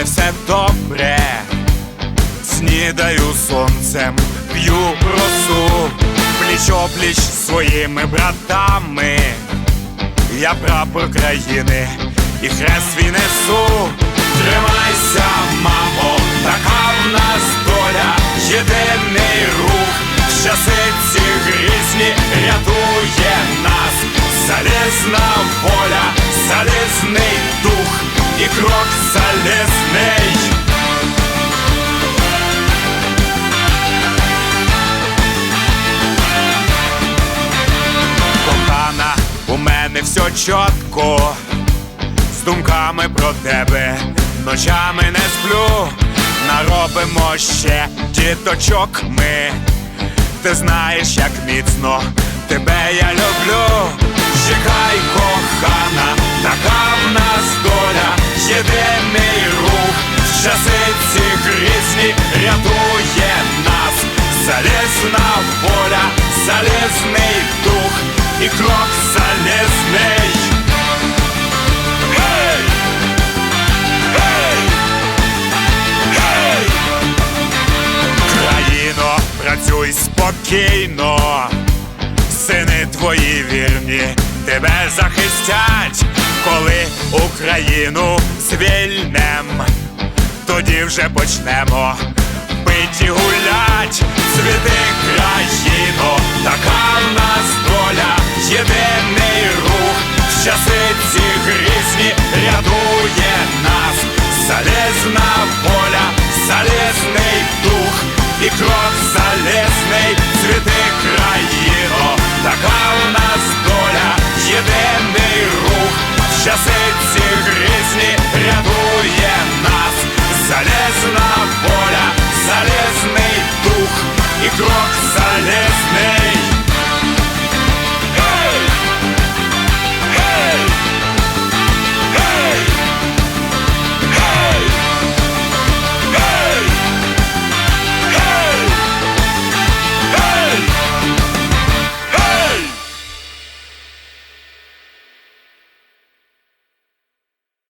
мене все добре. Снідаю сонцем, п'ю росу, пліч опліч своїми братами. Я прапор країни і хрест свій несу. Тримайся, мамо, така в нас доля, єдиний рух, часи ці грізні рятує нас, залізна воля, залізний дух і крок залізний. Кохана, у мене все чітко, з думками про тебе ночами не сплю, наробимо ще діточок ми. Ти знаєш, як міцно тебе я люблю. Часи ці грізні рятує нас, залізна воля, залізний дух і крок залізний. Гей! Працюй спокійно, сини твої вірні тебе захистять, коли Україну звільнем, тоді вже почнемо. Пить і гулять, цвіти країно, така в нас доля, єдиний рух, в часи ці грізні рятує нас, залізна воля, залізний дух, і кров залізний, цвіти країно, така в нас доля, єдиний рух, в часи ці грізні рятує нас залез на боль.